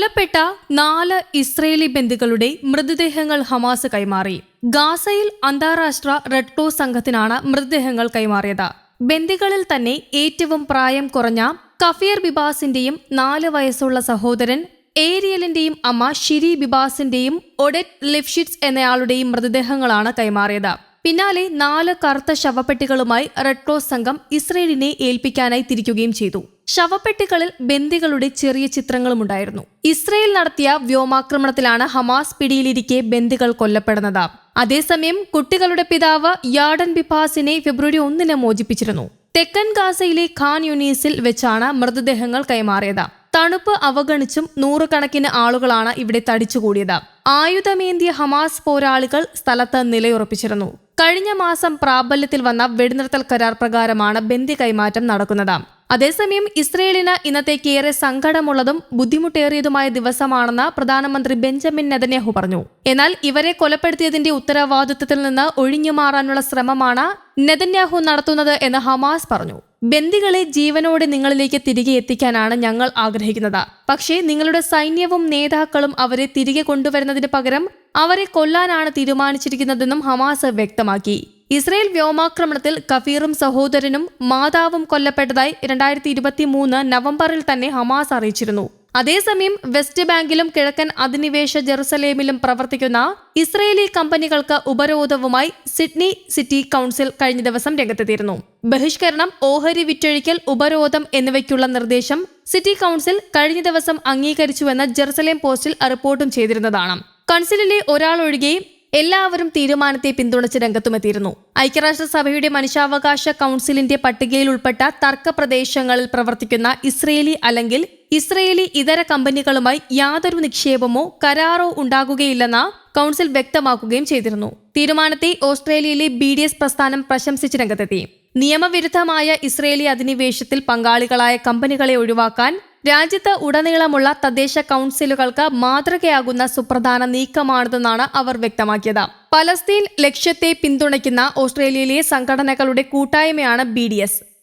കൊല്ലപ്പെട്ട നാല് ഇസ്രയേലി ബന്ധുക്കളുടെ മൃതദേഹങ്ങൾ ഹമാസ് കൈമാറി. ഗാസയിൽ അന്താരാഷ്ട്ര റെഡ് ക്രോസ് സംഘത്തിനാണ് മൃതദേഹങ്ങൾ കൈമാറിയത്. ബന്ദികളിൽ തന്നെ ഏറ്റവും പ്രായം കുറഞ്ഞ കഫീർ ബിബാസിന്റെയും നാല് വയസ്സുള്ള സഹോദരൻ ഏരിയലിന്റെയും അമ്മ ഷിരി ബിബാസിന്റെയും ഒഡെറ്റ് ലിഫ്ഷിറ്റ്സ് എന്നയാളുടെയും മൃതദേഹങ്ങളാണ് കൈമാറിയത്. പിന്നാലെ നാല് കറുത്ത ശവപ്പെട്ടികളുമായി റെഡ് ക്രോസ് സംഘം ഇസ്രയേലിനെ ഏൽപ്പിക്കാനായി തിരിക്കുകയും ചെയ്തു. ശവപ്പെട്ടികളിൽ ബന്ദികളുടെ ചെറിയ ചിത്രങ്ങളുമുണ്ടായിരുന്നു. ഇസ്രയേൽ നടത്തിയ വ്യോമാക്രമണത്തിലാണ് ഹമാസ് പിടിയിലിരിക്കെ ബന്ദികൾ കൊല്ലപ്പെടുന്നത്. അതേസമയം കുട്ടികളുടെ പിതാവ് യാഡൻ ബിപാസിനെ ഫെബ്രുവരി ഒന്നിന് മോചിപ്പിച്ചിരുന്നു. തെക്കൻ ഗാസയിലെ ഖാൻ യൂണീസിൽ വെച്ചാണ് മൃതദേഹങ്ങൾ കൈമാറിയത്. തണുപ്പ് അവഗണിച്ചും നൂറുകണക്കിന് ആളുകളാണ് ഇവിടെ തടിച്ചുകൂടിയത്. ആയുധമേന്തിയ ഹമാസ് പോരാളികൾ സ്ഥലത്ത് നിലയുറപ്പിച്ചിരുന്നു. കഴിഞ്ഞ മാസം പ്രാബല്യത്തിൽ വന്ന വെടിനിർത്തൽ കരാർ പ്രകാരമാണ് ബന്ദി കൈമാറ്റം നടക്കുന്നത്. അതേസമയം ഇസ്രയേലിന് ഇന്നത്തേക്ക് ഏറെ സങ്കടമുള്ളതും ബുദ്ധിമുട്ടേറിയതുമായ ദിവസമാണെന്ന് പ്രധാനമന്ത്രി ബെഞ്ചമിൻ നെതന്യാഹു പറഞ്ഞു. എന്നാൽ ഇവരെ കൊലപ്പെടുത്തിയതിന്റെ ഉത്തരവാദിത്വത്തിൽ നിന്ന് ഒഴിഞ്ഞു മാറാനുള്ള ശ്രമമാണ് നെതന്യാഹു നടത്തുന്നത് എന്ന് ഹമാസ് പറഞ്ഞു. ബന്ദികളെ ജീവനോടെ നിങ്ങളിലേക്ക് തിരികെ എത്തിക്കാനാണ് ഞങ്ങൾ ആഗ്രഹിക്കുന്നത്. പക്ഷേ നിങ്ങളുടെ സൈന്യവും നേതാക്കളും അവരെ തിരികെ കൊണ്ടുവരുന്നതിന് പകരം അവരെ കൊല്ലാനാണ് തീരുമാനിച്ചിരിക്കുന്നതെന്നും ഹമാസ് വ്യക്തമാക്കി. ഇസ്രയേൽ വ്യോമാക്രമണത്തിൽ കഫീറും സഹോദരനും മാതാവും കൊല്ലപ്പെട്ടതായി രണ്ടായിരത്തി ഇരുപത്തി മൂന്ന് നവംബറിൽ തന്നെ ഹമാസ് അറിയിച്ചിരുന്നു. അതേസമയം വെസ്റ്റ് ബാങ്കിലും കിഴക്കൻ അധിനിവേശ ജെറുസലേമിലും പ്രവർത്തിക്കുന്ന ഇസ്രയേലി കമ്പനികൾക്ക് ഉപരോധവുമായി സിഡ്നി സിറ്റി കൌൺസിൽ കഴിഞ്ഞ ദിവസം രംഗത്തെത്തിയിരുന്നു. ബഹിഷ്കരണം ഓഹരി വിറ്റഴിക്കൽ ഉപരോധം എന്നിവയ്ക്കുള്ള നിർദ്ദേശം സിറ്റി കൌൺസിൽ കഴിഞ്ഞ ദിവസം അംഗീകരിച്ചുവെന്ന് ജെറുസലേം പോസ്റ്റിൽ റിപ്പോർട്ടും ചെയ്തിരുന്നതാണ്. കൌൺസിലിലെ ഒരാൾ ഒഴികെ എല്ലാവരും തീരുമാനത്തെ പിന്തുണച്ച് രംഗത്തുമെത്തിയിരുന്നു. ഐക്യരാഷ്ട്രസഭയുടെ മനുഷ്യാവകാശ കൌൺസിലിന്റെ പട്ടികയിൽ ഉൾപ്പെട്ട തർക്ക പ്രദേശങ്ങളിൽ പ്രവർത്തിക്കുന്ന ഇസ്രയേലി അല്ലെങ്കിൽ ഇസ്രയേലി ഇതര കമ്പനികളുമായി യാതൊരു നിക്ഷേപമോ കരാറോ ഉണ്ടാകുകയില്ലെന്ന കൗൺസിൽ വ്യക്തമാക്കുകയും ചെയ്തിരുന്നു. തീരുമാനത്തെ ഓസ്ട്രേലിയയിലെ ബി ഡി എസ് പ്രസ്ഥാനം പ്രശംസിച്ച് രംഗത്തെത്തി. നിയമവിരുദ്ധമായ ഇസ്രയേലി അധിനിവേശത്തിൽ പങ്കാളികളായ കമ്പനികളെ ഒഴിവാക്കാൻ രാജ്യത്ത് ഉടനീളമുള്ള തദ്ദേശ കൗൺസിലുകൾക്ക് മാതൃകയാകുന്ന സുപ്രധാന നീക്കമാണിതെന്നാണ് അവർ വ്യക്തമാക്കിയത്. പലസ്തീൻ ലക്ഷ്യത്തെ പിന്തുണയ്ക്കുന്ന ഓസ്ട്രേലിയയിലെ സംഘടനകളുടെ കൂട്ടായ്മയാണ് ബി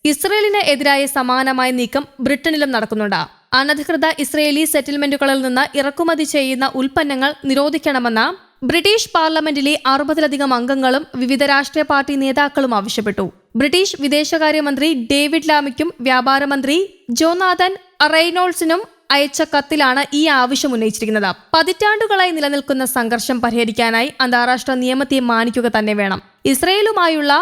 ഇസ്രയേലിന് എതിരായ സമാനമായ നീക്കം ബ്രിട്ടനിലും നടക്കുന്നുണ്ട്. അനധികൃത ഇസ്രയേലി സെറ്റിൽമെന്റുകളിൽ നിന്ന് ഇറക്കുമതി ചെയ്യുന്ന ഉൽപ്പന്നങ്ങൾ നിരോധിക്കണമെന്ന ബ്രിട്ടീഷ് പാർലമെന്റിലെ അറുപതിലധികം അംഗങ്ങളും വിവിധ രാഷ്ട്രീയ പാർട്ടി നേതാക്കളും ആവശ്യപ്പെട്ടു. ബ്രിട്ടീഷ് വിദേശകാര്യമന്ത്രി ഡേവിഡ് ലാമിക്കും വ്യാപാരമന്ത്രി ജോനാഥൻ റെയ്നോൾസിനും അയച്ച കത്തിലാണ് ഈ ആവശ്യം ഉന്നയിച്ചിരിക്കുന്നത്. പതിറ്റാണ്ടുകളായി നിലനിൽക്കുന്ന സംഘർഷം പരിഹരിക്കാനായി അന്താരാഷ്ട്ര നിയമത്തെ മാനിക്കുക തന്നെ വേണം. ഇസ്രയേലുമായുള്ള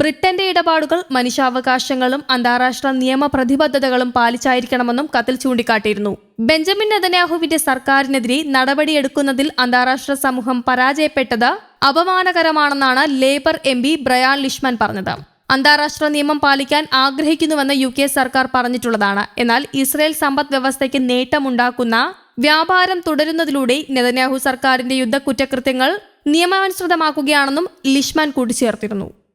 ബ്രിട്ടന്റെ ഇടപാടുകൾ മനുഷ്യാവകാശങ്ങളും അന്താരാഷ്ട്ര നിയമ പ്രതിബദ്ധതകളും പാലിച്ചായിരിക്കണമെന്നും കത്തിൽ ചൂണ്ടിക്കാട്ടിയിരുന്നു. ബെഞ്ചമിൻ നെതന്യാഹുവിന്റെ സർക്കാരിനെതിരെ നടപടിയെടുക്കുന്നതിൽ അന്താരാഷ്ട്ര സമൂഹം പരാജയപ്പെട്ടത് അപമാനകരമാണെന്നാണ് Labour M P Brian Leishman പറഞ്ഞത്. അന്താരാഷ്ട്ര നിയമം പാലിക്കാൻ ആഗ്രഹിക്കുന്നുവെന്ന് യു കെ സർക്കാർ പറഞ്ഞിട്ടുള്ളതാണ്. എന്നാൽ ഇസ്രയേൽ സമ്പദ് വ്യവസ്ഥയ്ക്ക് നേട്ടമുണ്ടാക്കുന്ന വ്യാപാരം തുടരുന്നതിലൂടെ നെതന്യാഹു സർക്കാരിന്റെ യുദ്ധ കുറ്റകൃത്യങ്ങൾ നിയമാനുസൃതമാക്കുകയാണെന്നും ലിഷ്മാൻ കൂട്ടിച്ചേർത്തിരുന്നു.